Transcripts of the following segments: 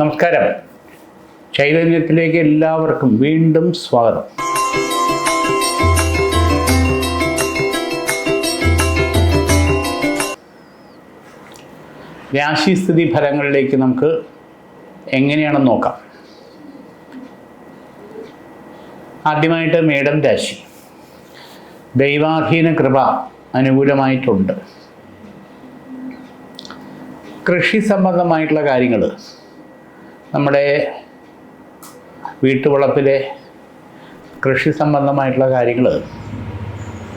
നമസ്കാരം. ചൈതന്യത്തിലേക്ക് എല്ലാവർക്കും വീണ്ടും സ്വാഗതം. രാശിസ്ഥിതി ഫലങ്ങളിലേക്ക് നമുക്ക് എങ്ങനെയാണെന്ന് നോക്കാം. ആദ്യമായിട്ട് മേഡം രാശി. ദൈവാധീന കൃപ അനുകൂലമായിട്ടുണ്ട്. കൃഷി സംബന്ധമായിട്ടുള്ള കാര്യങ്ങൾ നമ്മുടെ വീട്ടുവളപ്പിലെ കൃഷി സംബന്ധമായിട്ടുള്ള കാര്യങ്ങൾ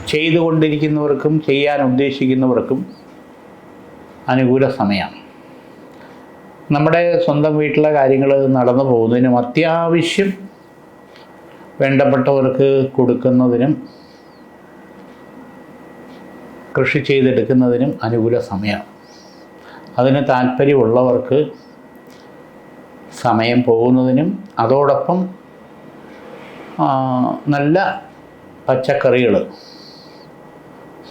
ചെയ്തുകൊണ്ടിരിക്കുന്നവർക്കും ചെയ്യാൻ ഉദ്ദേശിക്കുന്നവർക്കും അനുകൂല സമയമാണ് നമ്മുടെ സ്വന്തം വീട്ടിലെ കാര്യങ്ങൾ നടന്നു പോകുന്നതിനും അത്യാവശ്യം വേണ്ടപ്പെട്ടവർക്ക് കൊടുക്കുന്നതിനും കൃഷി ചെയ്തെടുക്കുന്നതിനും അനുകൂല സമയമാണ് അതിന് താല്പര്യമുള്ളവർക്ക് സമയം പോകുന്നതിനും അതോടൊപ്പം നല്ല പച്ചക്കറികൾ.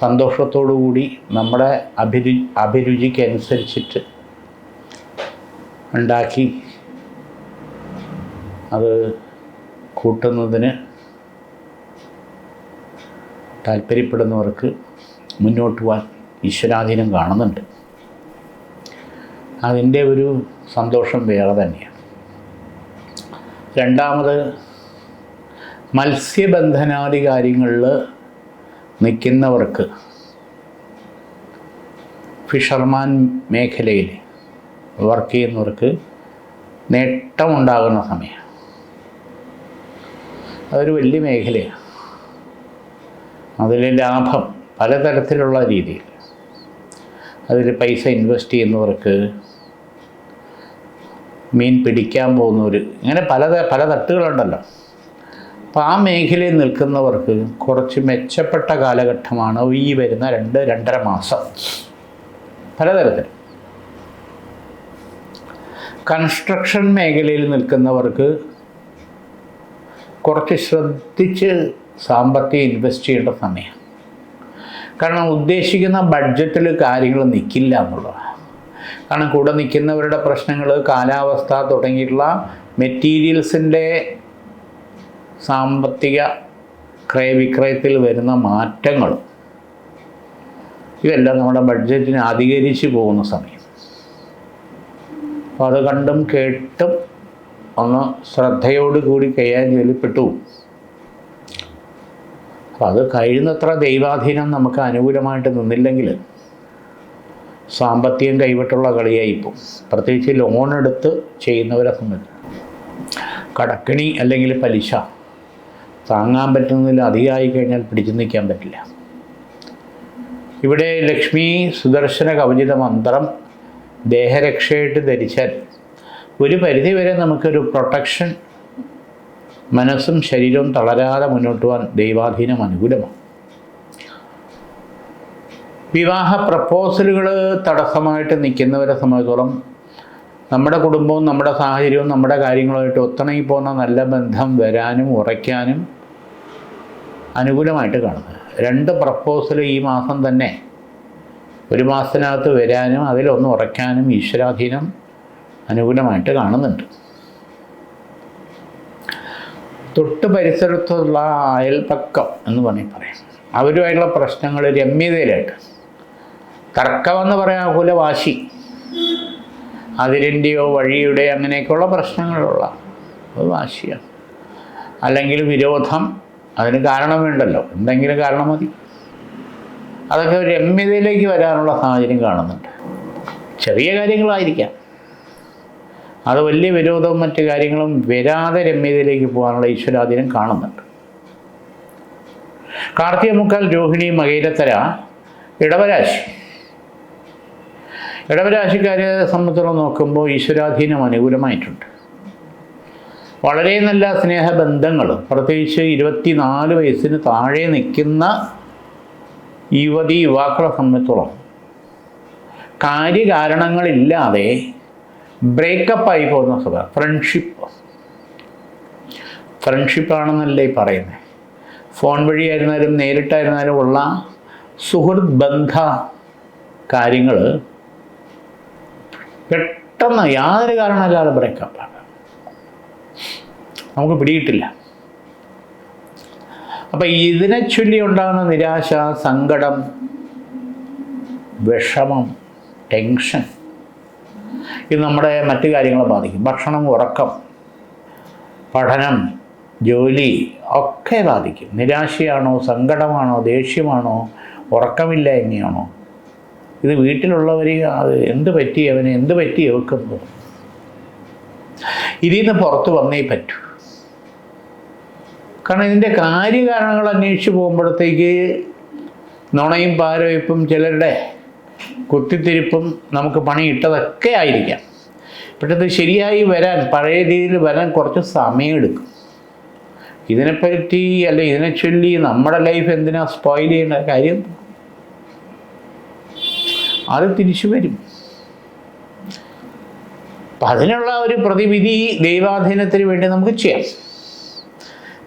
സന്തോഷത്തോടു കൂടി നമ്മുടെ അഭിരു അഭിരുചിക്കനുസരിച്ചിട്ട് ഉണ്ടാക്കി അത് കൂട്ടുന്നതിന് താല്പര്യപ്പെടുന്നവർക്ക് മുന്നോട്ട് പോകാൻ ഈശ്വരാധീനം കാണുന്നുണ്ട്. അതിന്റെ ഒരു സന്തോഷം വേറെ തന്നെയാണ്. രണ്ടാമത് മത്സ്യബന്ധനാദി കാര്യങ്ങളിൽ നിൽക്കുന്നവർക്ക് ഫിഷർമാൻ മേഖലയിൽ വർക്ക് ചെയ്യുന്നവർക്ക് നേട്ടമുണ്ടാകുന്ന സമയം. അതൊരു വലിയ മേഖലയാണ്. അതിൽ ലാഭം പലതരത്തിലുള്ള രീതിയിൽ. അതിൽ പൈസ ഇൻവെസ്റ്റ് ചെയ്യുന്നവർക്ക് മീൻ പിടിക്കാൻ പോകുന്നവർ ഇങ്ങനെ പല പല തട്ടുകളുണ്ടല്ലോ. അപ്പോൾ ആ മേഖലയിൽ നിൽക്കുന്നവർക്ക് കുറച്ച് മെച്ചപ്പെട്ട കാലഘട്ടമാണ് ഈ വരുന്ന രണ്ട് രണ്ടര മാസം. പലതരത്തിൽ. കൺസ്ട്രക്ഷൻ മേഖലയിൽ നിൽക്കുന്നവർക്ക് കുറച്ച് ശ്രദ്ധിച്ച് സാമ്പത്തികം ഇൻവെസ്റ്റ് ചെയ്യേണ്ട സമയം. കാരണം ഉദ്ദേശിക്കുന്ന ബഡ്ജറ്റിൽ കാര്യങ്ങൾ നിൽക്കില്ല എന്നുള്ളതാണ്. കാരണം കൂടെ നിൽക്കുന്നവരുടെ പ്രശ്നങ്ങൾ കാലാവസ്ഥ തുടങ്ങിയിട്ടുള്ള മെറ്റീരിയൽസിന്റെ സാമ്പത്തിക ക്രയവിക്രയത്തിൽ വരുന്ന മാറ്റങ്ങൾ ഇതെല്ലാം നമ്മുടെ ബഡ്ജറ്റിനെ അധികരിച്ച് പോകുന്ന സമയം. അപ്പോൾ അത് കണ്ടും കേട്ടും ഒന്ന് ശ്രദ്ധയോട് കൂടി കൈകാര്യം ചെയ്യപ്പെട്ടു അപ്പോൾ അത് കഴിയുന്നത്ര ദൈവാധീനം നമുക്ക് അനുകൂലമായിട്ട് നിന്നില്ലെങ്കിൽ സാമ്പത്തികം കൈവിട്ടുള്ള കളിയായിപ്പോൾ പ്രത്യേകിച്ച് ലോൺ എടുത്ത് ചെയ്യുന്നവരെ സംബന്ധിച്ച്. കടക്കിണി അല്ലെങ്കിൽ പലിശ. താങ്ങാൻ പറ്റുന്നതിൽ അധികമായി കഴിഞ്ഞാൽ പിടിച്ചു നിൽക്കാൻ പറ്റില്ല. ഇവിടെ ലക്ഷ്മി സുദർശന കവചിത മന്ത്രം ദേഹരക്ഷയായിട്ട് ധരിച്ചാൽ ഒരു പരിധിവരെ നമുക്കൊരു പ്രൊട്ടക്ഷൻ മനസ്സും ശരീരവും തളരാതെ മുന്നോട്ട് പോകാൻ ദൈവാധീനം അനുകൂലമാണ്. വിവാഹ പ്രപ്പോസലുകൾ തടസ്സമായിട്ട് നിൽക്കുന്നവരെ സംബന്ധിച്ചോളം നമ്മുടെ കുടുംബവും നമ്മുടെ സാഹചര്യവും നമ്മുടെ കാര്യങ്ങളുമായിട്ട് ഒത്തിണങ്ങി പോകുന്ന നല്ല ബന്ധം വരാനും ഉറയ്ക്കാനും അനുകൂലമായിട്ട് കാണുന്നത്. രണ്ട് പ്രപ്പോസൽ ഈ മാസം തന്നെ ഒരു മാസത്തിനകത്ത് വരാനും അതിലൊന്ന് ഉറയ്ക്കാനും ഈശ്വരാധീനം അനുകൂലമായിട്ട് കാണുന്നുണ്ട്. തൊട്ട് പരിസരത്തുള്ള അയൽപ്പക്കം എന്ന് വേണമെങ്കിൽ പറയാം. അവരുമായിട്ടുള്ള പ്രശ്നങ്ങൾ രമ്യതയിലായിട്ട് തർക്കമെന്ന് പറയാൻ ആകൂല വാശി. അതിരിന്റെയോ വഴിയുടെ അങ്ങനെയൊക്കെയുള്ള പ്രശ്നങ്ങളുള്ള അത് വാശിയാണ്. അല്ലെങ്കിൽ വിരോധം അതിന് കാരണം വേണ്ടല്ലോ എന്തെങ്കിലും കാരണം മതി. അതൊക്കെ രമ്യതയിലേക്ക് വരാനുള്ള സാഹചര്യം കാണുന്നുണ്ട്. ചെറിയ കാര്യങ്ങളായിരിക്കാം. അത് വലിയ വിരോധവും മറ്റു കാര്യങ്ങളും വരാതെ രമ്യതയിലേക്ക് പോകാനുള്ള ഈശ്വരാധീനം കാണുന്നുണ്ട്. കാർത്തിക മുക്കാൽ രോഹിണി മകേരത്തര ഇടവരാശി. ഇടവരാശിക്കാരെ സംബന്ധിച്ചിടത്തോളം നോക്കുമ്പോൾ ഈശ്വരാധീനം അനുകൂലമായിട്ടുണ്ട്. വളരെ നല്ല സ്നേഹബന്ധങ്ങൾ പ്രത്യേകിച്ച് ഇരുപത്തിനാല് വയസ്സിന് താഴെ നിൽക്കുന്ന യുവതി യുവാക്കളെ സംബന്ധിച്ചോളം കാര്യകാരണങ്ങളില്ലാതെ ബ്രേക്കപ്പായി പോകുന്ന സ്വഭാവം ഫ്രണ്ട്ഷിപ്പ് ഫ്രണ്ട്ഷിപ്പാണെന്നല്ലേ പറയുന്നത് ഫോൺ വഴിയായിരുന്നാലും നേരിട്ടായിരുന്നാലും ഉള്ള സുഹൃത്ബന്ധ കാര്യങ്ങൾ പെട്ടെന്ന് യാതൊരു കാരണമില്ലാതെ ബ്രേക്കപ്പാണ് നമുക്ക് പിടിയിട്ടില്ല അപ്പം ഇതിനെ ചൊല്ലി ഉണ്ടാകുന്ന നിരാശ സങ്കടം വിഷമം ടെൻഷൻ ഇത് നമ്മുടെ മറ്റു കാര്യങ്ങളെ ബാധിക്കും. ഭക്ഷണം ഉറക്കം പഠനം ജോലി ഒക്കെ ബാധിക്കും. നിരാശയാണോ സങ്കടമാണോ ദേഷ്യമാണോ ഉറക്കമില്ലായ്മയാണോ? ഇത് വീട്ടിലുള്ളവർ അത് എന്ത് പറ്റി അവന്? എന്ത് പറ്റി എവക്കുന്നു ഇതിൽ നിന്ന് പുറത്ത് വന്നേ പറ്റൂ. കാരണം ഇതിന്റെ കാര്യകാരണങ്ങൾ അന്വേഷിച്ച് പോകുമ്പോഴത്തേക്ക് നുണയും പാരവയ്പ്പും ചിലരുടെ കുത്തിത്തിരിപ്പും നമുക്ക് പണിയിട്ടതൊക്കെ ആയിരിക്കാം. പക്ഷെ ഇത് ശരിയായി വരാൻ പഴയ രീതിയിൽ വരാൻ കുറച്ച് സമയമെടുക്കും. ഇതിനെപ്പറ്റി അല്ലെ ഇതിനെ ചൊല്ലി നമ്മുടെ ലൈഫ് എന്തിനാ സ്പോയിൽ ചെയ്യേണ്ട കാര്യം? അത് തിരിച്ചു വരും. അപ്പം അതിനുള്ള ഒരു പ്രതിവിധി ദൈവാധീനത്തിന് വേണ്ടി നമുക്ക് ചെയ്യാം.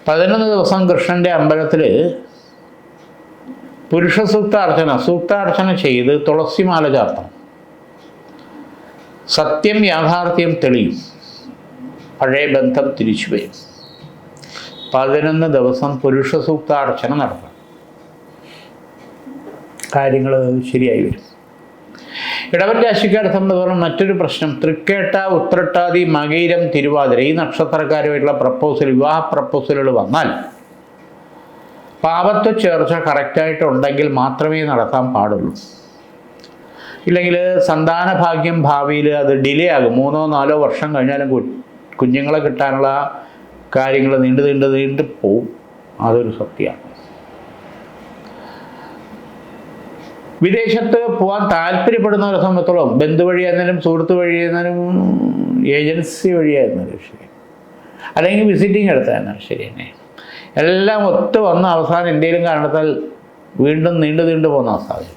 പതിനൊന്ന് ദിവസം കൃഷ്ണന്റെ അമ്പലത്തിൽ പുരുഷ സൂക്താർച്ചന സൂക്താർച്ചന ചെയ്ത് തുളസിമാല ചാർത്തണം. സത്യം യാഥാർത്ഥ്യം തെളിയും. പഴയ ബന്ധം തിരിച്ചു വരും. പതിനൊന്ന് ദിവസം പുരുഷ സൂക്താർച്ചന നടത്തണം. കാര്യങ്ങൾ ശരിയായി വരും. ഇടവൻ രാശിക്കാരെ സംബന്ധിച്ചിടത്തോളം മറ്റൊരു പ്രശ്നം. തൃക്കേട്ട ഉത്രട്ടാതി മകയിരം തിരുവാതിര ഈ നക്ഷത്രക്കാരുമായിട്ടുള്ള പ്രപ്പോസൽ വിവാഹ പ്രപ്പോസലുകൾ വന്നാൽ പാപത്വ ചേർച്ച കറക്റ്റായിട്ടുണ്ടെങ്കിൽ മാത്രമേ നടത്താൻ പാടുള്ളൂ. ഇല്ലെങ്കിൽ സന്താന ഭാഗ്യം ഭാവിയിൽ അത് ഡിലേ ആകും. മൂന്നോ നാലോ വർഷം കഴിഞ്ഞാലും കുഞ്ഞുങ്ങളെ കിട്ടാനുള്ള കാര്യങ്ങൾ നീണ്ടു നീണ്ടു നീണ്ടു പോവും. അതൊരു സത്യമാണ്. വിദേശത്ത് പോകാൻ താല്പര്യപ്പെടുന്നവരെ സംബന്ധിച്ചോളം ബന്ധു വഴിയായിരുന്നാലും സുഹൃത്ത് വഴിയായിരുന്നാലും ഏജൻസി വഴിയായിരുന്നാലും ശരി. അല്ലെങ്കിൽ വിസിറ്റിംഗ് എടുത്തായിരുന്നാലും ശരി തന്നെ. എല്ലാം ഒത്തു വന്ന അവസാനം എന്തെങ്കിലും കാരണത്താൽ വീണ്ടും നീണ്ടു നീണ്ടു പോകുന്ന സാഹചര്യം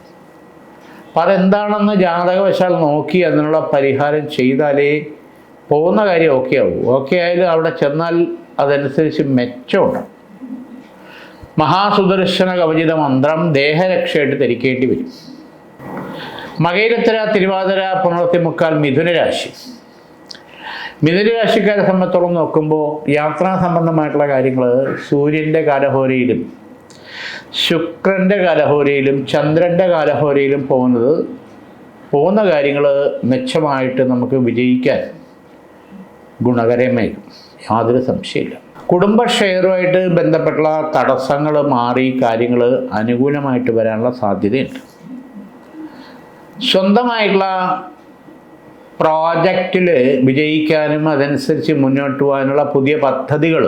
അപ്പം അതെന്താണെന്ന് ജാതകവശാൽ നോക്കി അതിനുള്ള പരിഹാരം ചെയ്താലേ പോകുന്ന കാര്യം ഓക്കെ ആവും. ഓക്കെ ആയാലും അവിടെ ചെന്നാൽ അതനുസരിച്ച് മെച്ചമുണ്ട് മഹാസുദർശന കവചിത മന്ത്രം ദേഹരക്ഷയായിട്ട് ധരിക്കേണ്ടി വരും. മകയിലത്തര തിരുവാതിര പുണർത്തി മുക്കാൽ മിഥുനരാശി മിഥുനരാശിക്കാരെ സംബന്ധിച്ചോളം നോക്കുമ്പോൾ യാത്രാ സംബന്ധമായിട്ടുള്ള കാര്യങ്ങൾ സൂര്യന്റെ കാലഹോരയിലും ശുക്രന്റെ കാലഹോരയിലും ചന്ദ്രന്റെ കാലഹോരയിലും പോകുന്നത് പോകുന്ന കാര്യങ്ങൾ മെച്ചമായിട്ട് നമുക്ക് വിജയിക്കാൻ ഗുണകരമായിരിക്കും യാതൊരു സംശയമില്ല കുടുംബ ഷെയറുമായിട്ട് ബന്ധപ്പെട്ടുള്ള തടസ്സങ്ങൾ മാറി കാര്യങ്ങൾ അനുകൂലമായിട്ട് വരാനുള്ള സാധ്യതയുണ്ട്. സ്വന്തമായിട്ടുള്ള പ്രോജക്റ്റിൽ വിജയിക്കാനും അതനുസരിച്ച് മുന്നോട്ട് പോകാനുള്ള പുതിയ പദ്ധതികൾ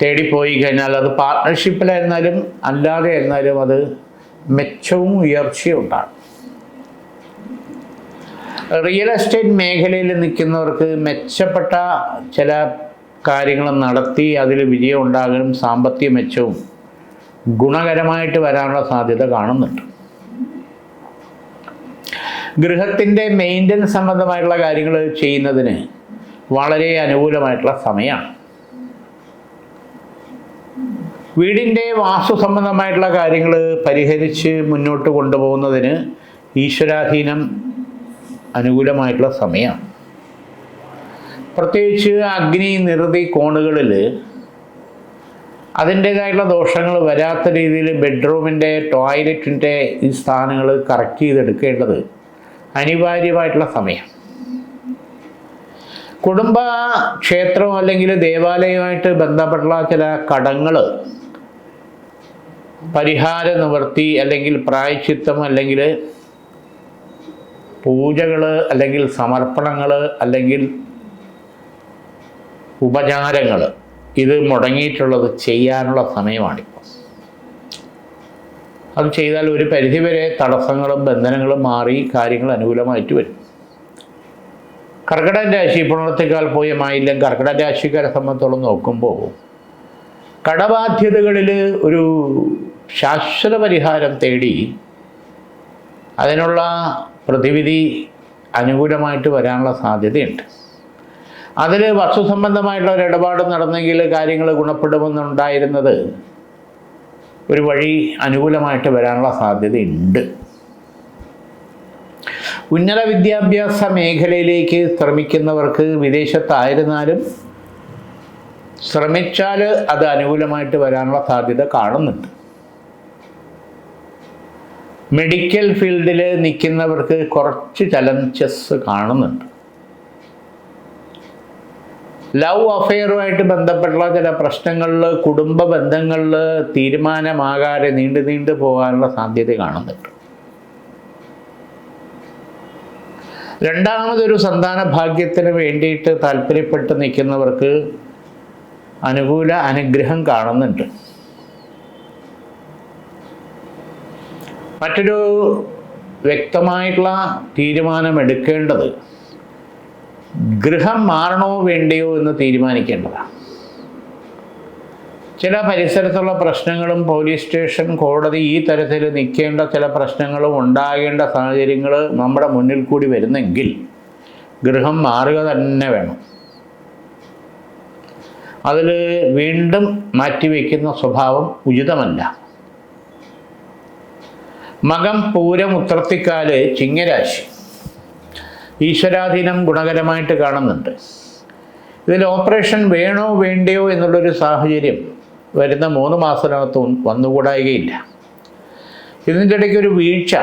തേടിപ്പോയി കഴിഞ്ഞാൽ അത് പാർട്ട്ണർഷിപ്പിലായിരുന്നാലും അല്ലാതെ ആയിരുന്നാലും അത് മെച്ചവും ഉയർച്ചയും ഉണ്ടാകും. റിയൽ എസ്റ്റേറ്റ് മേഖലയിൽ നിൽക്കുന്നവർക്ക് മെച്ചപ്പെട്ട ചില കാര്യങ്ങൾ നടത്തി അതിൽ വിജയം ഉണ്ടാകാനും സാമ്പത്തിക മെച്ചവും ഗുണകരമായിട്ട് വരാനുള്ള സാധ്യത കാണുന്നുണ്ട്. ഗൃഹത്തിന്റെ മെയിന്റനൻസ് സംബന്ധമായിട്ടുള്ള കാര്യങ്ങൾ ചെയ്യുന്നതിന് വളരെ അനുകൂലമായിട്ടുള്ള സമയമാണ്. വീടിന്റെ വാസ്തു സംബന്ധമായിട്ടുള്ള കാര്യങ്ങൾ പരിഹരിച്ച് മുന്നോട്ട് കൊണ്ടുപോകുന്നതിന് ഈശ്വരാധീനം അനുകൂലമായിട്ടുള്ള സമയമാണ്. പ്രത്യേകിച്ച് അഗ്നി നിറുതി കോണുകളിൽ അതിന്റേതായിട്ടുള്ള ദോഷങ്ങൾ വരാത്ത രീതിയിൽ ബെഡ്റൂമിന്റെ ടോയ്ലറ്റിന്റെ ഈ സ്ഥാനങ്ങൾ കറക്റ്റ് ചെയ്തെടുക്കേണ്ടത് അനിവാര്യമായിട്ടുള്ള സമയം. കുടുംബ ക്ഷേത്രം അല്ലെങ്കിൽ ദേവാലയമായിട്ട് ബന്ധപ്പെട്ടുള്ള ചില കടങ്ങൾ പരിഹാര നിവൃത്തി അല്ലെങ്കിൽ പ്രായച്ചിത്തം അല്ലെങ്കിൽ പൂജകൾ അല്ലെങ്കിൽ സമർപ്പണങ്ങൾ അല്ലെങ്കിൽ ഉപചാരങ്ങൾ. ഇത് മുടങ്ങിയിട്ടുള്ളത് ചെയ്യാനുള്ള സമയമാണിപ്പോൾ. അത് ചെയ്താൽ ഒരു പരിധിവരെ തടസ്സങ്ങളും ബന്ധനങ്ങളും മാറി കാര്യങ്ങൾ അനുകൂലമായിട്ട് വരും. കർക്കിടക രാശി പുണർത്തിക്കാൽ പോയ മായില്യം കർക്കിടക രാശിക്കാരെ സംബന്ധിച്ചോളം നോക്കുമ്പോൾ കടബാധ്യതകളിൽ ഒരു ശാശ്വത പരിഹാരം തേടി അതിനുള്ള പ്രതിവിധി അനുകൂലമായിട്ട് വരാനുള്ള സാധ്യതയുണ്ട്. അതിൽ വസ്തു സംബന്ധമായിട്ടുള്ള ഒരു ഇടപാട് നടന്നെങ്കിൽ കാര്യങ്ങൾ ഗുണപ്പെടുമെന്നുണ്ടായിരുന്നത് ഒരു വഴി അനുകൂലമായിട്ട് വരാനുള്ള സാധ്യതയുണ്ട്. ഉന്നത വിദ്യാഭ്യാസ മേഖലയിലേക്ക് ശ്രമിക്കുന്നവർക്ക് വിദേശത്തായിരുന്നാലും ശ്രമിച്ചാൽ അത് അനുകൂലമായിട്ട് വരാനുള്ള സാധ്യത കാണുന്നുണ്ട്. മെഡിക്കൽ ഫീൽഡിൽ നിൽക്കുന്നവർക്ക് കുറച്ച് ചലഞ്ചസ് കാണുന്നുണ്ട്. ലവ് അഫെയറുമായിട്ട് ബന്ധപ്പെട്ടുള്ള ചില പ്രശ്നങ്ങളിൽ കുടുംബ ബന്ധങ്ങളിൽ തീരുമാനമാകാതെ നീണ്ടു നീണ്ടു പോകാനുള്ള സാധ്യത കാണുന്നുണ്ട്. രണ്ടാമതൊരു സന്താന ഭാഗ്യത്തിന് വേണ്ടിയിട്ട് താല്പര്യപ്പെട്ട് നിൽക്കുന്നവർക്ക് അനുകൂല അനുഗ്രഹം കാണുന്നുണ്ട്. മറ്റൊരു വ്യക്തമായിട്ടുള്ള തീരുമാനമെടുക്കേണ്ടത് ഗൃഹം മാറണോ വേണ്ടയോ എന്ന് തീരുമാനിക്കേണ്ടതാണ്. ചില പരിസരത്തുള്ള പ്രശ്നങ്ങളും പോലീസ് സ്റ്റേഷൻ കോടതി ഈ തരത്തിൽ നിൽക്കേണ്ട ചില പ്രശ്നങ്ങളും ഉണ്ടാകേണ്ട സാഹചര്യങ്ങൾ നമ്മുടെ മുന്നിൽ കൂടി വരുന്നെങ്കിൽ ഗൃഹം മാറുക തന്നെ വേണം. അതിൽ വീണ്ടും മാറ്റിവെക്കുന്ന സ്വഭാവം ഉചിതമല്ല. മകം പൂരം ഉത്രത്തിക്കാൽ ചിങ്ങരാശി. ഈശ്വരാധീനം ഗുണകരമായിട്ട് കാണുന്നുണ്ട്. ഇതിൽ ഓപ്പറേഷൻ വേണോ വേണ്ടയോ എന്നുള്ളൊരു സാഹചര്യം വരുന്ന മൂന്ന് മാസത്തിനകത്ത് വന്നുകൂടായികയില്ല. ഇതിന്റെ ഇടയ്ക്ക് ഒരു വീഴ്ച.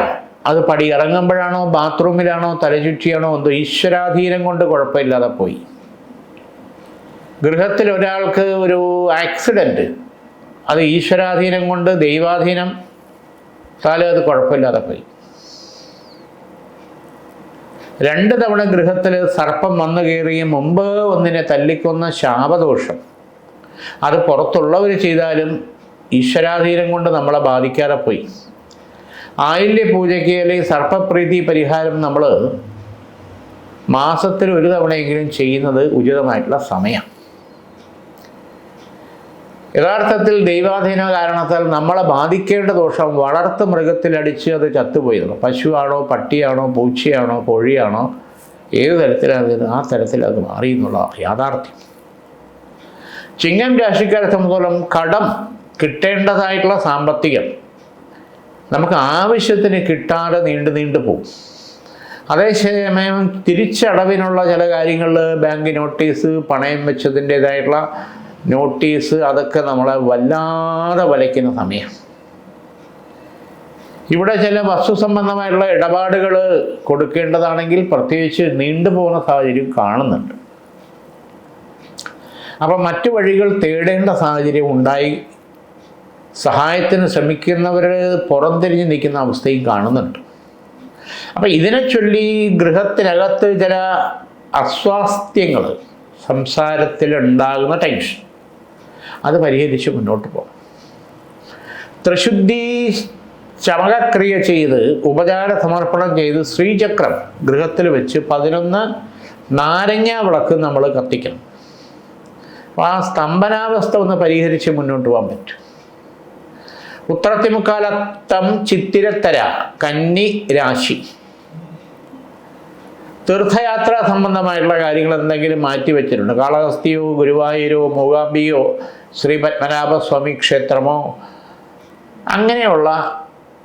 അത് പടി ഇറങ്ങുമ്പോഴാണോ ബാത്റൂമിലാണോ തലചുറ്റിയാണോ എന്തോ ഈശ്വരാധീനം കൊണ്ട് കുഴപ്പമില്ലാതെ പോയി. ഗൃഹത്തിൽ ഒരാൾക്ക് ഒരു ആക്സിഡന്റ്. അത് ഈശ്വരാധീനം കൊണ്ട് ദൈവാധീനം. താലും അത് കുഴപ്പമില്ലാതെ പോയി. രണ്ട് തവണ ഗൃഹത്തിൽ സർപ്പം വന്നു കയറിയ മുമ്പ് ഒന്നിനെ തല്ലിക്കൊന്ന ശാപദോഷം. അത് പുറത്തുള്ളവർ ചെയ്താലും ഈശ്വരാധീനം കൊണ്ട് നമ്മളെ ബാധിക്കാതെ പോയി. ആയില്യ പൂജയ്ക്ക് അല്ലെങ്കിൽ സർപ്പപ്രീതി പരിഹാരം നമ്മൾ മാസത്തിൽ ഒരു തവണയെങ്കിലും ചെയ്യുന്നത് ഉചിതമായിട്ടുള്ള സമയം യഥാർത്ഥത്തിൽ ദൈവാധീന കാരണത്താൽ നമ്മളെ ബാധിക്കേണ്ട ദോഷം വളർത്ത് മൃഗത്തിലടിച്ച് അത് ചത്തുപോയിരുന്നു. പശുവാണോ പട്ടിയാണോ പൂച്ചയാണോ കോഴിയാണോ ഏത് തരത്തിലാണ് ആ തരത്തിൽ അത് മാറി എന്നുള്ള യാഥാർത്ഥ്യം. ചിങ്ങം രാശിക്കാരെ സംബന്ധിച്ചോളം കടം കിട്ടേണ്ടതായിട്ടുള്ള സാമ്പത്തികം നമുക്ക് ആവശ്യത്തിന് കിട്ടാതെ നീണ്ടു നീണ്ടു പോകും. അതേസമയം തിരിച്ചടവിനുള്ള ചില കാര്യങ്ങളിൽ ബാങ്ക് നോട്ടീസ് പണയം വെച്ചതിന്റെതായിട്ടുള്ള നോട്ടീസ് അതൊക്കെ നമ്മളെ വല്ലാതെ വലയ്ക്കുന്ന സമയം ഇവിടെ ചില വസ്തു സംബന്ധമായിട്ടുള്ള ഇടപാടുകൾ കൊടുക്കേണ്ടതാണെങ്കിൽ പ്രത്യേകിച്ച് നീണ്ടുപോകുന്ന സാഹചര്യം കാണുന്നുണ്ട്. അപ്പം മറ്റു വഴികൾ തേടേണ്ട സാഹചര്യം ഉണ്ടായി. സഹായത്തിന് ശ്രമിക്കുന്നവർ പുറംതിരിഞ്ഞ് നിൽക്കുന്ന അവസ്ഥയും കാണുന്നുണ്ട്. അപ്പം ഇതിനെ ചൊല്ലി ഗൃഹത്തിനകത്ത് ചില അസ്വാസ്ഥ്യങ്ങൾ സംസാരത്തിലുണ്ടാകുന്ന ടെൻഷൻ. അത് പരിഹരിച്ച് മുന്നോട്ട് പോകാം. ത്രിശുദ്ധി ചമകക്രിയ ചെയ്ത് ഉപചാര സമർപ്പണം ചെയ്ത് ശ്രീചക്രം ഗൃഹത്തിൽ വെച്ച് പതിനൊന്ന് നാരങ്ങ വിളക്ക് നമ്മൾ കത്തിക്കണം. അപ്പോൾ ആ സ്തംഭനാവസ്ഥ ഒന്ന് പരിഹരിച്ച് മുന്നോട്ട് പോകാൻ പറ്റും. ഉത്രത്തിമുക്കാലത്തം ചിത്തിരത്തര കന്നി രാശി. തീർത്ഥയാത്ര സംബന്ധമായിട്ടുള്ള കാര്യങ്ങൾ എന്തെങ്കിലും മാറ്റി വെച്ചിട്ടുണ്ട്? കാളഹസ്തിയോ ഗുരുവായൂരോ മൂകാംബിയോ ശ്രീ പത്മനാഭസ്വാമി ക്ഷേത്രമോ? അങ്ങനെയുള്ള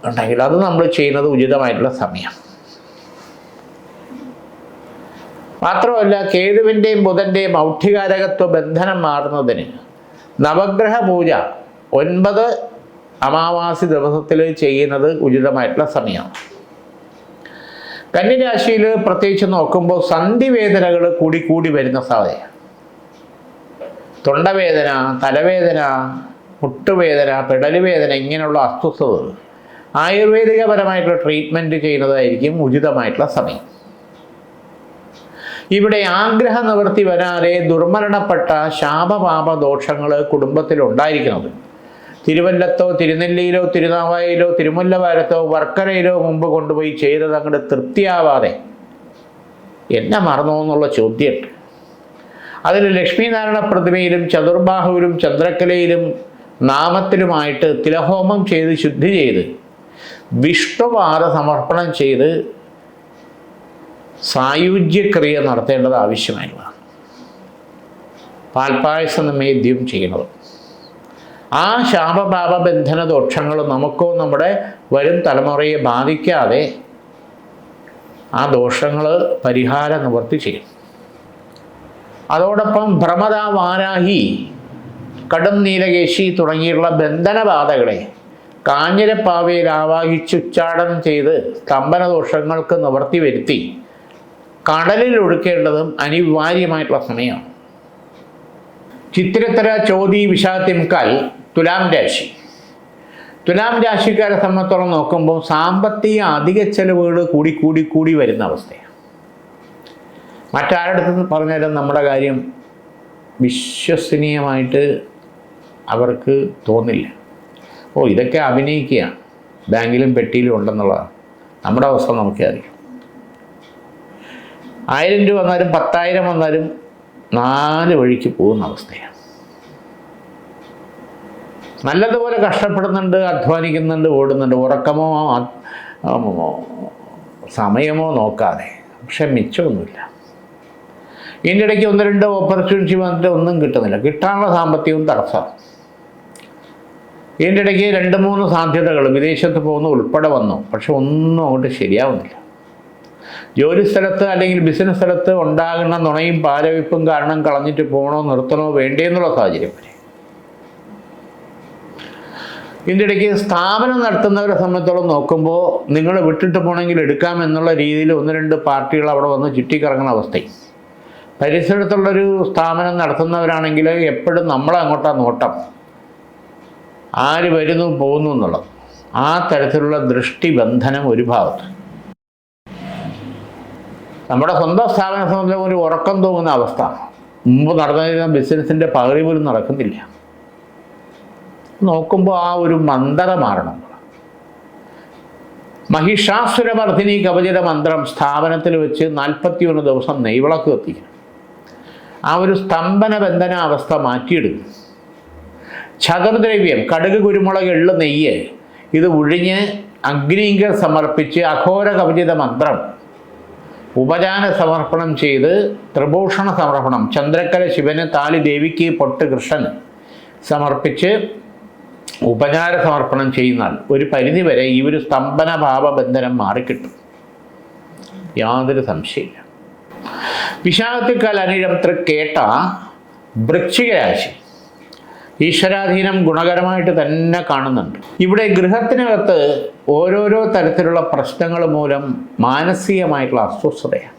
ഉണ്ടെങ്കിൽ അത് നമ്മൾ ചെയ്യുന്നത് ഉചിതമായിട്ടുള്ള സമയം. മാത്രമല്ല കേതുവിന്റെയും ബുധന്റെയും ഔഠികാരകത്വ ബന്ധനം മാറുന്നതിന് നവഗ്രഹ പൂജ ഒൻപത് അമാവാസി ദിവസത്തിൽ ചെയ്യുന്നത് ഉചിതമായിട്ടുള്ള സമയമാണ്. കന്യരാശിയിൽ പ്രത്യേകിച്ച് നോക്കുമ്പോൾ സന്ധിവേദനകൾ കൂടി കൂടി വരുന്ന സാധ്യത തൊണ്ടവേദന തലവേദന മുട്ടുവേദന പിടലുവേദന ഇങ്ങനെയുള്ള അസ്വസ്ഥതകൾ ആയുർവേദികപരമായിട്ടുള്ള ട്രീറ്റ്മെന്റ് ചെയ്യുന്നതായിരിക്കും ഉചിതമായിട്ടുള്ള സമയം. ഇവിടെ ആഗ്രഹ നിവൃത്തി വരാതെ ദുർമരണപ്പെട്ട ശാപപാപ ദോഷങ്ങൾ കുടുംബത്തിൽ തിരുവല്ലത്തോ തിരുനെല്ലിയിലോ തിരുനാവായയിലോ തിരുമുല്ലവാരത്തോ വർക്കരയിലോ മുമ്പ് കൊണ്ടുപോയി ചെയ്തത് അങ്ങോട്ട് തൃപ്തിയാവാതെ. എന്നെ മറന്നോ എന്നുള്ള ചോദ്യമുണ്ട് അതിൽ ലക്ഷ്മീനാരായണ പ്രതിമയിലും ചതുർബാഹുവിലും ചന്ദ്രക്കലയിലും നാമത്തിലുമായിട്ട് തിലഹോമം ചെയ്ത് ശുദ്ധി ചെയ്ത് വിഷ്ണുപാത സമർപ്പണം ചെയ്ത് സായുജ്യക്രിയ നടത്തേണ്ടത് ആവശ്യമായിട്ടുള്ളതാണ് പാൽപ്പായസം നിമേദ്യം ചെയ്യുന്നത്. ആ ശാപപാപ ബന്ധന ദോഷങ്ങൾ നമുക്കോ നമ്മുടെ വരും തലമുറയെ ബാധിക്കാതെ ആ ദോഷങ്ങൾ പരിഹാര നിവർത്തി ചെയ്യും. അതോടൊപ്പം ഭ്രമത വാരാഹി കടും നീലകേശി തുടങ്ങിയുള്ള ബന്ധനബാധകളെ കാഞ്ഞിരപ്പാവയിൽ ആവാഹിച്ചുച്ചാടനം ചെയ്ത് സ്തംഭന ദോഷങ്ങൾക്ക് നിവർത്തി വരുത്തി കടലിൽ ഒഴുക്കേണ്ടതും അനിവാര്യമായിട്ടുള്ള സമയമാണ്. ചിത്തിരത്തര ചോതി വിഷാത്തിൻകാൽ തുലാം രാശി. തുലാം രാശിക്കാരെ സംബന്ധിച്ചോളം നോക്കുമ്പോൾ സാമ്പത്തിക അധിക ചെലവുകൾ കൂടി കൂടി കൂടി വരുന്ന അവസ്ഥയാണ്. മറ്റാരുടെ അടുത്ത് പറഞ്ഞാലും നമ്മുടെ കാര്യം വിശ്വസനീയമായിട്ട് അവർക്ക് തോന്നില്ല. ഓ ഇതൊക്കെ അഭിനയിക്കുക ബാങ്കിലും പെട്ടിയിലും ഉണ്ടെന്നുള്ളതാണ്. നമ്മുടെ അവസ്ഥ നമുക്കേ അറിയാം ആയിരം രൂപ വന്നാലും പത്തായിരം വന്നാലും നാല് വഴിക്ക് പോകുന്ന അവസ്ഥയാണ്. നല്ലതുപോലെ കഷ്ടപ്പെടുന്നുണ്ട് അധ്വാനിക്കുന്നുണ്ട് ഓടുന്നുണ്ട്. ഉറക്കമോ സമയമോ നോക്കാതെ. പക്ഷെ മിച്ചമൊന്നുമില്ല. ഇതിന്റെ ഇടയ്ക്ക് ഒന്ന് രണ്ട് ഓപ്പർച്യൂണിറ്റി വന്നിട്ട് ഒന്നും കിട്ടുന്നില്ല. കിട്ടാനുള്ള സാമ്പത്തികവും തടസ്സമാണ്. ഇതിന്റെ ഇടയ്ക്ക് രണ്ട് മൂന്ന് സാധ്യതകൾ വിദേശത്ത് പോകുന്ന ഉൾപ്പെടെ വന്നു. പക്ഷെ ഒന്നും അങ്ങോട്ട് ശരിയാവുന്നില്ല. ജോലി സ്ഥലത്ത് അല്ലെങ്കിൽ ബിസിനസ് സ്ഥലത്ത് ഉണ്ടാകുന്ന നുണയും പാലവിപ്പും കാരണം കളഞ്ഞിട്ട് പോകണോ നിർത്തണോ വേണ്ടേ എന്നുള്ള സാഹചര്യം വരെ. ഇതിന്റെ ഇടയ്ക്ക് സ്ഥാപനം നടത്തുന്നവരെ സംബന്ധിച്ചോളം നോക്കുമ്പോൾ നിങ്ങൾ വിട്ടിട്ട് പോകണമെങ്കിൽ എടുക്കാം എന്നുള്ള രീതിയിൽ ഒന്ന് രണ്ട് പാർട്ടികൾ അവിടെ വന്ന് ചുറ്റിക്കറങ്ങുന്ന അവസ്ഥയും. പരിസരത്തുള്ളൊരു സ്ഥാപനം നടത്തുന്നവരാണെങ്കിൽ എപ്പോഴും നമ്മളെ അങ്ങോട്ടാണ് നോട്ടം. ആര് വരുന്നു പോകുന്നു എന്നുള്ളത്. ആ തരത്തിലുള്ള ദൃഷ്ടിബന്ധനം ഒരു ഭാഗത്ത്. നമ്മുടെ സ്വന്തം സ്ഥാപന സംബന്ധിച്ച ഒരു ഉറക്കം തോന്നുന്ന അവസ്ഥ. മുമ്പ് നടന്നിരുന്ന ബിസിനസ്സിന്റെ പകുതി പോലും നടക്കുന്നില്ല. നോക്കുമ്പോൾ ആ ഒരു മന്ദത മാറണം. മഹിഷാസുരമർദ്ദിനി കവചിത മന്ത്രം സ്ഥാപനത്തിൽ വെച്ച് നാൽപ്പത്തിയൊന്ന് ദിവസം നെയ്വിളക്ക് കത്തിക്കണം. ആ ഒരു സ്തംഭന ബന്ധന അവസ്ഥ മാറ്റിയെടുക്കും. ചതുർദ്രവ്യം കടുക് കുരുമുളക് എള്ള് നെയ്യ് ഇത് ഒഴിഞ്ഞ് അഗ്നിങ്കർ സമർപ്പിച്ച് അഘോര കവചിത മന്ത്രം ഉപചാന സമർപ്പണം ചെയ്ത് ത്രിഭൂഷണ സമർപ്പണം. ചന്ദ്രക്കല ശിവന് താലി ദേവിക്ക് പൊട്ട് കൃഷ്ണൻ സമർപ്പിച്ച് ഉപചാര സമർപ്പണം ചെയ്യുന്നാൽ ഒരു പരിധിവരെ ഈ ഒരു സ്തംഭന ഭാവബന്ധനം മാറിക്കിട്ടും. യാതൊരു സംശയമില്ല. വിശാഖത്തിക്കാൽ അനിഴം തൃക്കേട്ട വൃശ്ചിക രാശി ഈശ്വരാധീനം ഗുണകരമായിട്ട് തന്നെ കാണുന്നുണ്ട്. ഇവിടെ ഗൃഹത്തിനകത്ത് ഓരോരോ തരത്തിലുള്ള പ്രശ്നങ്ങൾ മൂലം മാനസികമായിട്ടുള്ള അസ്വസ്ഥതയാണ്.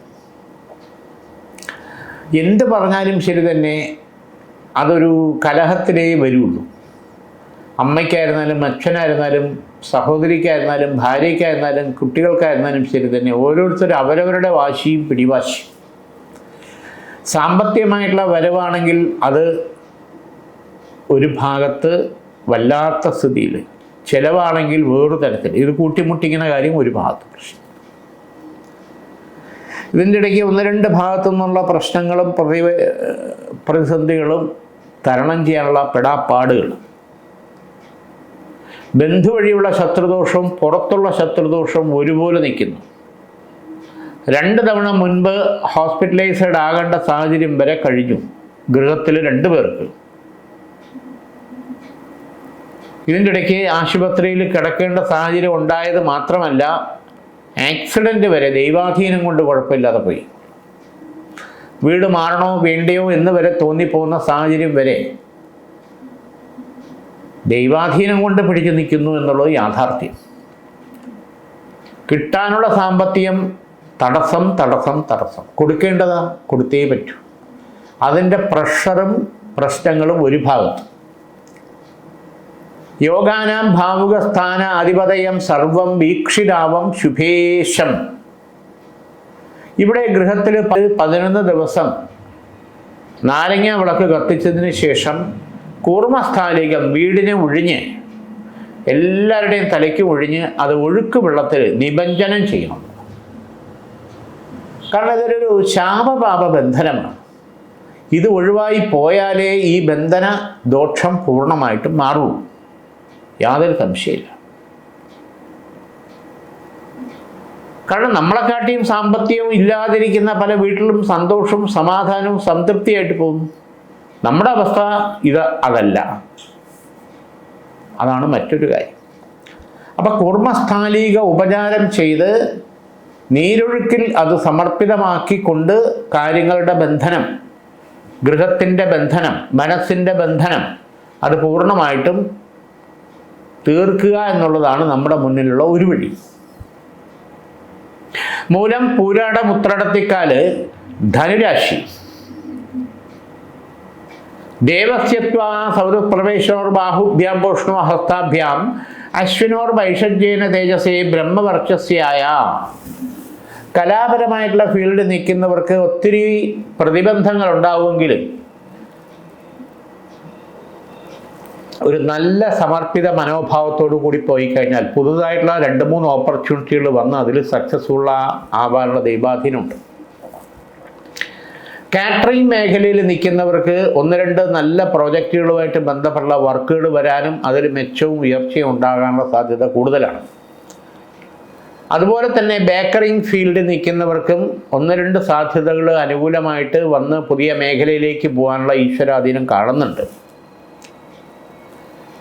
എന്ത് പറഞ്ഞാലും ശരി തന്നെ അതൊരു കലഹത്തിലേ വരുള്ളൂ. അമ്മയ്ക്കായിരുന്നാലും അച്ഛനായിരുന്നാലും സഹോദരിക്കായിരുന്നാലും ഭാര്യയ്ക്കായിരുന്നാലും കുട്ടികൾക്കായിരുന്നാലും ശരി തന്നെ ഓരോരുത്തരും അവരവരുടെ വാശിയും പിടിവാശിയും. സാമ്പത്തികമായിട്ടുള്ള വരവാണെങ്കിൽ അത് ഒരു ഭാഗത്ത് വല്ലാത്ത സ്ഥിതിയിൽ ചിലവാണെങ്കിൽ വേറൊരു തരത്തിൽ. ഇത് കൂട്ടിമുട്ടിക്കുന്ന കാര്യം ഒരു ഭാഗത്ത് പ്രശ്നം. ഇതിന്റെ ഇടയ്ക്ക് ഒന്ന് രണ്ട് ഭാഗത്തു നിന്നുള്ള പ്രശ്നങ്ങളും പ്രതി പ്രതിസന്ധികളും തരണം ചെയ്യാനുള്ള പെടാപ്പാടുകൾ. ബന്ധു വഴിയുള്ള ശത്രുദോഷവും പുറത്തുള്ള ശത്രുദോഷവും ഒരുപോലെ നിൽക്കുന്നു. രണ്ട് തവണ മുൻപ് ഹോസ്പിറ്റലൈസ്ഡ് ആകേണ്ട സാഹചര്യം വരെ കഴിഞ്ഞു ഗൃഹത്തിൽ രണ്ടു പേർക്ക്. ഇതിന്റെ ഇടയ്ക്ക് ആശുപത്രിയിൽ കിടക്കേണ്ട സാഹചര്യം ഉണ്ടായത് മാത്രമല്ല ആക്സിഡന്റ് വരെ ദൈവാധീനം കൊണ്ട് കുഴപ്പമില്ലാതെ പോയി. വീട് മാറണോ വേണ്ടയോ എന്ന് വരെ തോന്നിപ്പോകുന്ന സാഹചര്യം വരെ ദൈവാധീനം കൊണ്ട് പിടിച്ചു നിൽക്കുന്നു എന്നുള്ളത് യാഥാർത്ഥ്യം. കിട്ടാനുള്ള സാമ്പത്തികം തടസ്സം തടസ്സം തടസ്സം. കൊടുക്കേണ്ടതാ കൊടുത്തേ പറ്റൂ. അതിന്റെ പ്രഷറും പ്രശ്നങ്ങളും ഒരു ഭാഗത്ത്. യോഗാനാം ഭാവുക സ്ഥാന അധിപതയം സർവം വീക്ഷിതാവം ശുഭേശം. ഇവിടെ ഗൃഹത്തിൽ പതിനൊന്ന് ദിവസം നാരങ്ങ വിളക്ക് കത്തിച്ചതിന് ശേഷം കൂർമ്മസ്ഥാലികം വീടിനെ ഒഴിഞ്ഞ് എല്ലാവരുടെയും തലയ്ക്ക് ഒഴിഞ്ഞ് അത് ഒഴുക്ക് വെള്ളത്തിൽ നിബഞ്ജനം ചെയ്യണം. കാരണം ഇതൊരു ശാപപാപ ബന്ധനമാണ്. ഇത് ഒഴിവായി പോയാലേ ഈ ബന്ധന ദോഷം പൂർണമായിട്ടും മാറുള്ളൂ യാതൊരു സംശയമില്ല. കാരണം നമ്മളെക്കാട്ടിയും സാമ്പത്തികവും ഇല്ലാതിരിക്കുന്ന പല വീട്ടിലും സന്തോഷവും സമാധാനവും സംതൃപ്തിയായിട്ട് പോകുന്നു. നമ്മുടെ അവസ്ഥ ഇത് അതല്ല. അതാണ് മറ്റൊരു കാര്യം. അപ്പം കുർമ്മസ്ഥാലിക ഉപചാരം ചെയ്ത് നീരൊഴുക്കിൽ അത് സമർപ്പിതമാക്കിക്കൊണ്ട് കാര്യങ്ങളുടെ ബന്ധനം ഗൃഹത്തിന്റെ ബന്ധനം മനസ്സിന്റെ ബന്ധനം അത് പൂർണമായിട്ടും തീർക്കുക എന്നുള്ളതാണ് നമ്മുടെ മുന്നിലുള്ള ഒരു വഴി. മൂലം പൂരാട മുത്രടത്തിക്കാൽ ധനുരാശി. ദേവസ്യത്വ സൗരപ്രവേശനോർ ബാഹുഭ്യാം പോഷണോ ഹസ്താഭ്യാം അശ്വിനോർ വൈഷജ്യേന തേജസേ ബ്രഹ്മവർച്ചസ്യായ. കലാപരമായിട്ടുള്ള ഫീൽഡ് നിൽക്കുന്നവർക്ക് ഒത്തിരി പ്രതിബന്ധങ്ങൾ ഉണ്ടാവുമെങ്കിലും ഒരു നല്ല സമർപ്പിത മനോഭാവത്തോടു കൂടി പോയി കഴിഞ്ഞാൽ പുതുതായിട്ടുള്ള രണ്ട് മൂന്ന് ഓപ്പർച്യൂണിറ്റികൾ വന്ന് അതിൽ സക്സസ്ഫുൾ ആവാനുള്ള ദൈവാധീനമുണ്ട്. കാറ്ററിംഗ് മേഖലയിൽ നിൽക്കുന്നവർക്ക് ഒന്ന് രണ്ട് നല്ല പ്രോജക്റ്റുകളുമായിട്ട് ബന്ധപ്പെട്ട വർക്കുകൾ വരാനും അതിൽ മെച്ചവും ഉയർച്ചയും ഉണ്ടാകാനുള്ള സാധ്യത കൂടുതലാണ്. അതുപോലെ തന്നെ ബേക്കറിംഗ് ഫീൽഡിൽ നിൽക്കുന്നവർക്കും ഒന്ന് രണ്ട് സാധ്യതകൾ അനുകൂലമായിട്ട് വന്ന് പുതിയ മേഖലയിലേക്ക് പോകാനുള്ള ഈശ്വരാധീനം കാണുന്നുണ്ട്.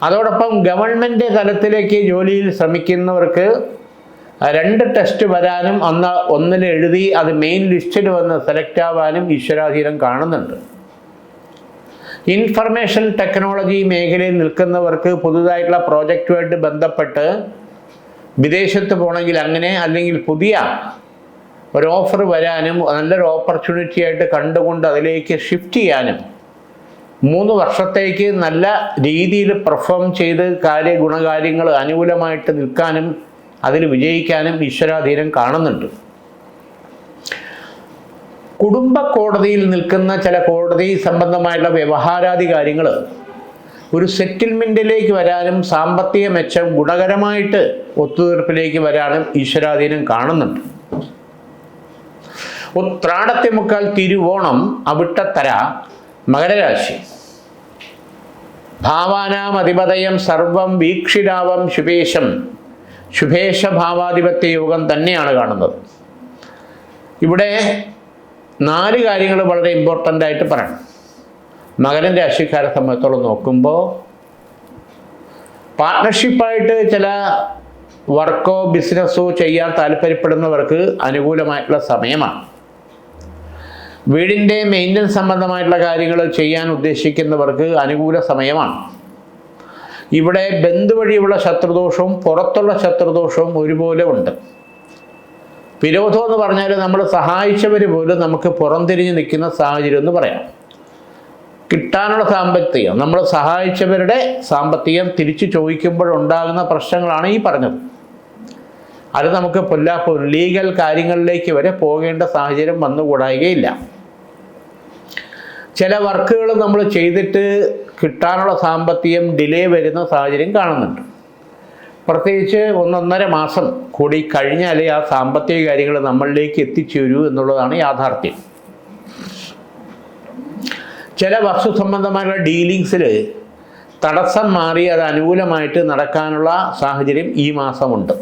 അതോടൊപ്പം ഗവൺമെന്റ് തലത്തിലേക്ക് ജോലിയിൽ ശ്രമിക്കുന്നവർക്ക് രണ്ട് ടെസ്റ്റ് വരാനും അന്ന് ഒന്നിൽ എഴുതി അത് മെയിൻ ലിസ്റ്റിൽ വന്ന് സെലക്ട് ആവാനും ഈശ്വരാധീനം കാണുന്നുണ്ട്. ഇൻഫർമേഷൻ ടെക്നോളജി മേഖലയിൽ നിൽക്കുന്നവർക്ക് പുതുതായിട്ടുള്ള പ്രോജക്റ്റുമായിട്ട് ബന്ധപ്പെട്ട് വിദേശത്ത് പോകണമെങ്കിൽ അങ്ങനെ അല്ലെങ്കിൽ പുതിയ ഒരു ഓഫർ വരാനും നല്ലൊരു ഓപ്പർച്യൂണിറ്റി ആയിട്ട് കണ്ടുകൊണ്ട് അതിലേക്ക് ഷിഫ്റ്റ് ചെയ്യാനും മൂന്ന് വർഷത്തേക്ക് നല്ല രീതിയിൽ പെർഫോം ചെയ്ത് കാര്യ ഗുണകാര്യങ്ങൾ അനുകൂലമായിട്ട് നിൽക്കാനും അതിൽ വിജയിക്കാനും ഈശ്വരാധീനം കാണുന്നുണ്ട്. കുടുംബ കോടതിയിൽ നിൽക്കുന്ന ചില കോടതി സംബന്ധമായിട്ടുള്ള വ്യവഹാരാദി കാര്യങ്ങൾ ഒരു സെറ്റിൽമെന്റിലേക്ക് വരാനും സാമ്പത്തിക മെച്ചം ഗുണകരമായിട്ട് ഒത്തുതീർപ്പിലേക്ക് വരാനും ഈശ്വരാധീനം കാണുന്നുണ്ട്. ഉത്രാടത്തെ മുക്കാൽ തിരുവോണം അവിട്ടത്തര മകരരാശി. ഭാവാനാം അധിപതയം സർവം വീക്ഷിരാവം ശുഭേശം. ശുഭേശ ഭാവാധിപത്യ യോഗം തന്നെയാണ് കാണുന്നത്. ഇവിടെ നാല് കാര്യങ്ങൾ വളരെ ഇമ്പോർട്ടന്റ് ആയിട്ട് പറയണം. മകരൻ രാശിക്കാരെ സംബന്ധിച്ചോളം നോക്കുമ്പോൾ പാർട്ട്ണർഷിപ്പായിട്ട് ചില വർക്കോ ബിസിനസ്സോ ചെയ്യാൻ താല്പര്യപ്പെടുന്നവർക്ക് അനുകൂലമായിട്ടുള്ള സമയമാണ്. വീടിന്റെ മെയിന്റനൻസ് സംബന്ധമായിട്ടുള്ള കാര്യങ്ങൾ ചെയ്യാൻ ഉദ്ദേശിക്കുന്നവർക്ക് അനുകൂല സമയമാണ്. ഇവിടെ ബന്ധു വഴിയുള്ള ശത്രുദോഷവും പുറത്തുള്ള ശത്രുദോഷവും ഒരുപോലെ ഉണ്ട്. വിരോധം എന്ന് പറഞ്ഞാൽ നമ്മൾ സഹായിച്ചവർ പോലും നമുക്ക് പുറംതിരിഞ്ഞ് നിൽക്കുന്ന സാഹചര്യം എന്ന് പറയാം. കിട്ടാനുള്ള സാമ്പത്തികം നമ്മൾ സഹായിച്ചവരുടെ സാമ്പത്തികം തിരിച്ചു ചോദിക്കുമ്പോഴുണ്ടാകുന്ന പ്രശ്നങ്ങളാണ് ഈ പറഞ്ഞത്. അത് നമുക്ക് പൊല്ലാപ്പോ ലീഗൽ കാര്യങ്ങളിലേക്ക് വരെ പോകേണ്ട സാഹചര്യം വന്നുകൂടായികയില്ല. ചില വർക്കുകൾ നമ്മൾ ചെയ്തിട്ട് കിട്ടാനുള്ള സാമ്പത്തികം ഡിലേ വരുന്ന സാഹചര്യം കാണുന്നുണ്ട്. പ്രത്യേകിച്ച് ഒന്നൊന്നര മാസം കൂടി കഴിഞ്ഞാലേ ആ സാമ്പത്തിക കാര്യങ്ങൾ നമ്മളിലേക്ക് എത്തിച്ചേരൂ എന്നുള്ളതാണ് യാഥാർത്ഥ്യം. ചില വസ്തു സംബന്ധമായുള്ള ഡീലിങ്സിൽ തടസ്സം മാറി അത് അനുകൂലമായിട്ട് നടക്കാനുള്ള സാഹചര്യം ഈ മാസമുണ്ട്.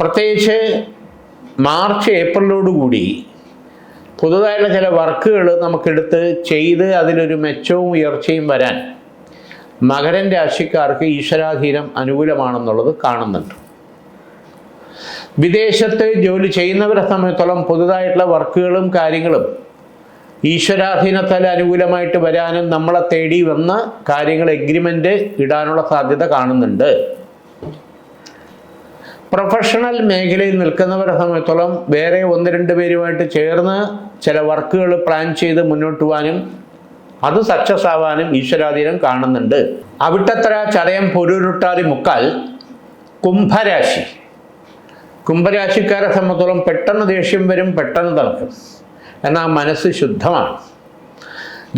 പ്രത്യേകിച്ച് മാർച്ച് ഏപ്രിലോടുകൂടി പുതുതായിട്ടുള്ള ചില വർക്കുകൾ നമുക്കെടുത്ത് ചെയ്ത് അതിലൊരു മെച്ചവും ഉയർച്ചയും വരാൻ മകരൻ രാശിക്കാർക്ക് ഈശ്വരാധീനം അനുകൂലമാണെന്നുള്ളത് കാണുന്നുണ്ട്. വിദേശത്ത് ജോലി ചെയ്യുന്നവരെ സംബന്ധിച്ചോളം പുതുതായിട്ടുള്ള വർക്കുകളും കാര്യങ്ങളും ഈശ്വരാധീനത്താൽ അനുകൂലമായിട്ട് വരാനും നമ്മളെ തേടി വന്ന് കാര്യങ്ങൾ എഗ്രിമെന്റ് ഇടാനുള്ള സാധ്യത കാണുന്നുണ്ട്. പ്രൊഫഷണൽ മേഖലയിൽ നിൽക്കുന്നവരെ സംബന്ധിച്ചോളം വേറെ ഒന്ന് രണ്ട് പേരുമായിട്ട് ചേർന്ന് ചില വർക്കുകൾ പ്ലാൻ ചെയ്ത് മുന്നോട്ട് പോകാനും അത് സക്സസ് ആവാനും ഈശ്വരാധീനം കാണുന്നുണ്ട്. അവിട്ടത്ര ചതയം പൊരുരുട്ടാതി മുക്കാൽ കുംഭരാശി. കുംഭരാശിക്കാരെ സംബന്ധിച്ചോളം പെട്ടെന്ന് ദേഷ്യം വരും പെട്ടെന്ന് തണുക്കും എന്നാൽ മനസ്സ് ശുദ്ധമാണ്.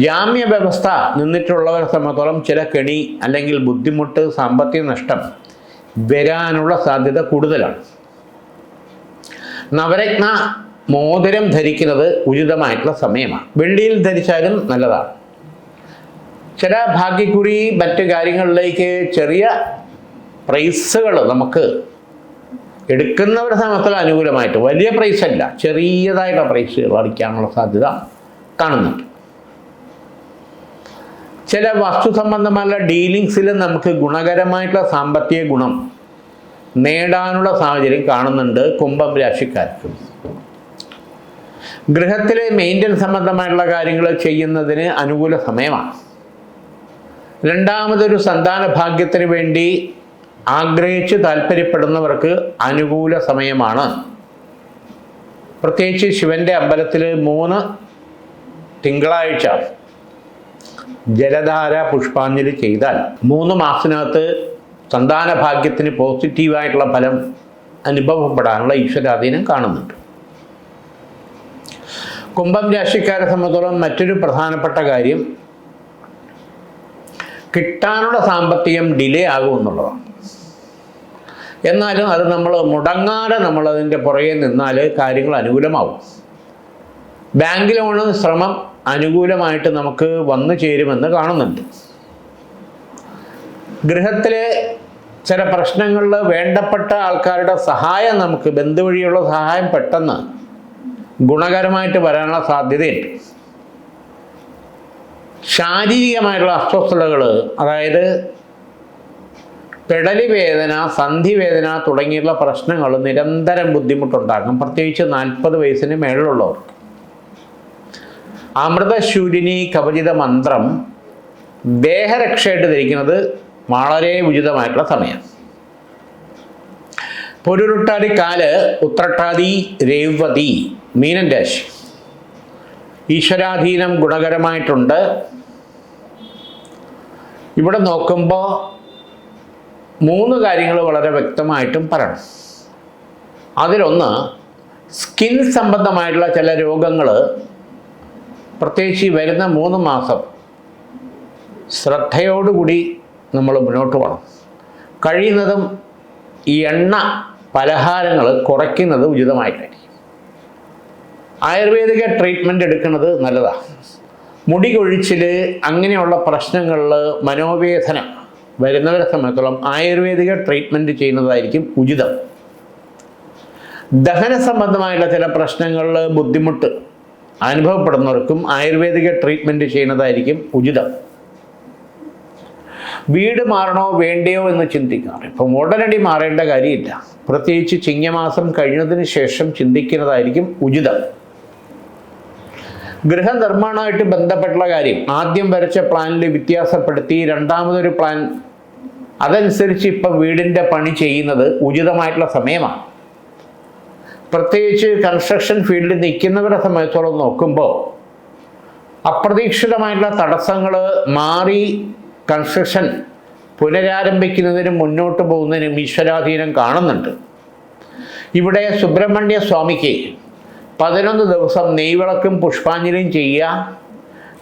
ജാമ്യ വ്യവസ്ഥ നിന്നിട്ടുള്ളവരെ സംബന്ധിച്ചോളം ചില കെണി അല്ലെങ്കിൽ ബുദ്ധിമുട്ട് സാമ്പത്തിക നഷ്ടം വരാനുള്ള സാധ്യത കൂടുതലാണ്. നവരത്ന മോതിരം ധരിക്കുന്നത് ഉചിതമായിട്ടുള്ള സമയമാണ്. വെള്ളിയിൽ ധരിച്ചാലും നല്ലതാണ്. ചില ഭാഗ്യക്കുറി മറ്റ് കാര്യങ്ങളിലേക്ക് ചെറിയ പ്രൈസുകൾ നമുക്ക് എടുക്കുന്നവരുടെ സമയത്തിൽ അനുകൂലമായിട്ട് വലിയ പ്രൈസല്ല ചെറിയതായിട്ടുള്ള പ്രൈസുകൾ അടിക്കാനുള്ള സാധ്യത കാണുന്നുണ്ട്. ചില വസ്തു സംബന്ധമായ ഡീലിങ്സിൽ നമുക്ക് ഗുണകരമായിട്ടുള്ള സാമ്പത്തിക ഗുണം നേടാനുള്ള സാഹചര്യം കാണുന്നുണ്ട് കുംഭം രാശിക്കാർക്ക്. ഗൃഹത്തിലെ മെയിന്റനൻസ് സംബന്ധമായിട്ടുള്ള കാര്യങ്ങൾ ചെയ്യുന്നതിന് അനുകൂല സമയമാണ്. രണ്ടാമതൊരു സന്താന ഭാഗ്യത്തിന് വേണ്ടി ആഗ്രഹിച്ച് താല്പര്യപ്പെടുന്നവർക്ക് അനുകൂല സമയമാണ്. പ്രത്യേകിച്ച് ശിവന്റെ അമ്പലത്തിൽ മൂന്ന് തിങ്കളാഴ്ച ജലധാര പുഷ്പാഞ്ജലി ചെയ്താൽ മൂന്ന് മാസത്തിനകത്ത് സന്താന ഭാഗ്യത്തിന് പോസിറ്റീവായിട്ടുള്ള ഫലം അനുഭവപ്പെടാനുള്ള ഈശ്വരാധീനം കാണുന്നുണ്ട്. കുംഭം രാശിക്കാരെ സംബന്ധിച്ചോളം മറ്റൊരു പ്രധാനപ്പെട്ട കാര്യം കിട്ടാനുള്ള സാമ്പത്തികം ഡിലേ ആകും എന്നുള്ളതാണ്. എന്നാലും അത് നമ്മൾ മുടങ്ങാതെ നമ്മൾ അതിന്റെ പുറകെ നിന്നാൽ കാര്യങ്ങൾ അനുകൂലമാവും. ബാങ്ക് ലോണ് ശ്രമം അനുകൂലമായിട്ട് നമുക്ക് വന്നു ചേരുമെന്ന് കാണുന്നുണ്ട്. ഗൃഹത്തിലെ ചില പ്രശ്നങ്ങളിൽ വേണ്ടപ്പെട്ട ആൾക്കാരുടെ സഹായം നമുക്ക് ബന്ധു വഴിയുള്ള സഹായം പെട്ടെന്ന് ഗുണകരമായിട്ട് വരാനുള്ള സാധ്യതയുണ്ട്. ശാരീരികമായിട്ടുള്ള അസ്വസ്ഥതകൾ അതായത് പെടലി വേദന സന്ധി വേദന തുടങ്ങിയുള്ള പ്രശ്നങ്ങൾ നിരന്തരം ബുദ്ധിമുട്ടുണ്ടാക്കും. പ്രത്യേകിച്ച് നാൽപ്പത് വയസ്സിന് മേളിലുള്ളവർക്ക്. അമൃതശൂരിനി കവചിത മന്ത്രം ദേഹരക്ഷയായിട്ട് ധരിക്കുന്നത് വളരെ ഉചിതമായിട്ടുള്ള സമയം. പൊരുരുട്ടാതി കാൽ ഉത്രട്ടാതി രേവതി മീനൻ രാശി. ഈശ്വരാധീനം ഗുണകരമായിട്ടുണ്ട്. ഇവിടെ നോക്കുമ്പോൾ മൂന്ന് കാര്യങ്ങൾ വളരെ വ്യക്തമായിട്ടും പറയണം. അതിലൊന്ന് സ്കിൻ സംബന്ധമായിട്ടുള്ള ചില രോഗങ്ങൾ പ്രത്യേകിച്ച് ഈ വരുന്ന മൂന്ന് മാസം ശ്രദ്ധയോടുകൂടി നമ്മൾ മുന്നോട്ട് പോകണം. കഴിയുന്നതും ഈ എണ്ണ പലഹാരങ്ങൾ കുറയ്ക്കുന്നത് ഉചിതമായിട്ടായിരിക്കും. ആയുർവേദിക ട്രീറ്റ്മെന്റ് എടുക്കുന്നത് നല്ലതാണ്. മുടി കൊഴിച്ചിൽ അങ്ങനെയുള്ള പ്രശ്നങ്ങളിൽ മനോവേദന വരുന്നവരെ സംബന്ധിച്ചോളം ആയുർവേദിക ട്രീറ്റ്മെന്റ് ചെയ്യുന്നതായിരിക്കും ഉചിതം. ദഹന സംബന്ധമായുള്ള ചില പ്രശ്നങ്ങളിൽ ബുദ്ധിമുട്ട് അനുഭവപ്പെടുന്നവർക്കും ആയുർവേദിക ട്രീറ്റ്മെന്റ് ചെയ്യുന്നതായിരിക്കും ഉചിതം. വീട് മാറണോ വേണ്ടയോ എന്ന് ചിന്തിക്കാറ് ഇപ്പം ഉടനടി മാറേണ്ട കാര്യമില്ല. പ്രത്യേകിച്ച് ചിങ്ങമാസം കഴിഞ്ഞതിന് ശേഷം ചിന്തിക്കുന്നതായിരിക്കും ഉചിതം. ഗൃഹനിർമ്മാണമായിട്ട് ബന്ധപ്പെട്ടുള്ള കാര്യം. ആദ്യം വരച്ച പ്ലാനിൽ വ്യത്യാസപ്പെടുത്തി രണ്ടാമതൊരു പ്ലാൻ. അതനുസരിച്ച് ഇപ്പം വീടിന്റെ പണി ചെയ്യുന്നത് ഉചിതമായിട്ടുള്ള സമയമാണ്. പ്രത്യേകിച്ച് കൺസ്ട്രക്ഷൻ ഫീൽഡിൽ നിൽക്കുന്നവരെ സംബന്ധിച്ചോളം നോക്കുമ്പോൾ അപ്രതീക്ഷിതമായിട്ടുള്ള തടസ്സങ്ങൾ മാറി കൺസ്ട്രക്ഷൻ പുനരാരംഭിക്കുന്നതിനും മുന്നോട്ട് പോകുന്നതിനും ഈശ്വരാധീനം കാണുന്നുണ്ട്. ഇവിടെ സുബ്രഹ്മണ്യ സ്വാമിക്ക് പതിനൊന്ന് ദിവസം നെയ്വിളക്കും പുഷ്പാഞ്ജലിയും ചെയ്യുക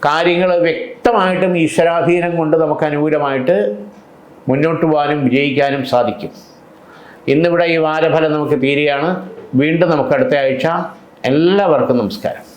കാര്യങ്ങൾ വ്യക്തമായിട്ടും ഈശ്വരാധീനം കൊണ്ട് നമുക്ക് അനുകൂലമായിട്ട് മുന്നോട്ട് പോകാനും വിജയിക്കാനും സാധിക്കും. ഇന്നിവിടെ ഈ വാരഫലം നമുക്ക് തീരുകയാണ്. വീണ്ടും നമുക്ക് അടുത്ത ആഴ്ച. എല്ലാവർക്കും നമസ്കാരം.